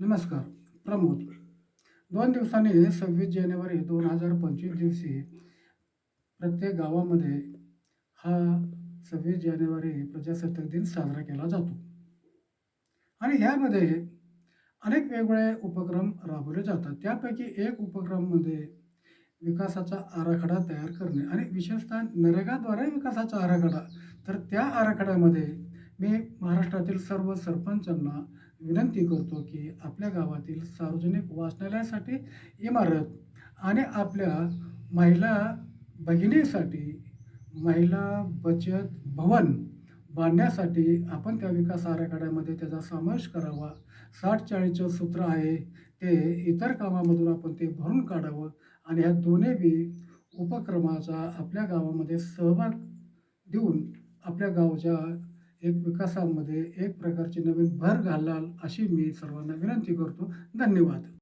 नमस्कार प्रमोद. दोन दिवसांनी सव्वीस जानेवारी दोन हजार पंचवीस दिवशी प्रत्येक गावामध्ये हा सव्वीस जानेवारी प्रजासत्ताक दिन साजरा केला जातो. आणि ह्यामध्ये अनेक वेगवेगळे उपक्रम राबवले जातात. त्यापैकी एक उपक्रममध्ये विकासाचा आराखडा तयार करणे आणि विशेषतः नरेगाद्वारे विकासाचा आराखडा. तर त्या आराखड्यामध्ये मी महाराष्ट्रातील सर्व सरपंचांना विनंती करतो की आपल्या गावातील सार्वजनिक वाचनालयासाठी इमारत आणि आपल्या महिला भगिनीसाठी महिला बचत भवन बांधण्यासाठी आपण त्या विकास आराखड्यामध्ये त्याचा समावेश करावा. साठ चाळीसचं सूत्र आहे ते इतर कामामधून आपण ते भरून काढावं आणि ह्या दोन्ही बी उपक्रमाचा आपल्या गावामध्ये सहभाग देऊन आपल्या गावच्या एक विकासामध्ये एक प्रकारची नवीन भर घालाल अशी मी सर्वांना विनंती करतो. धन्यवाद.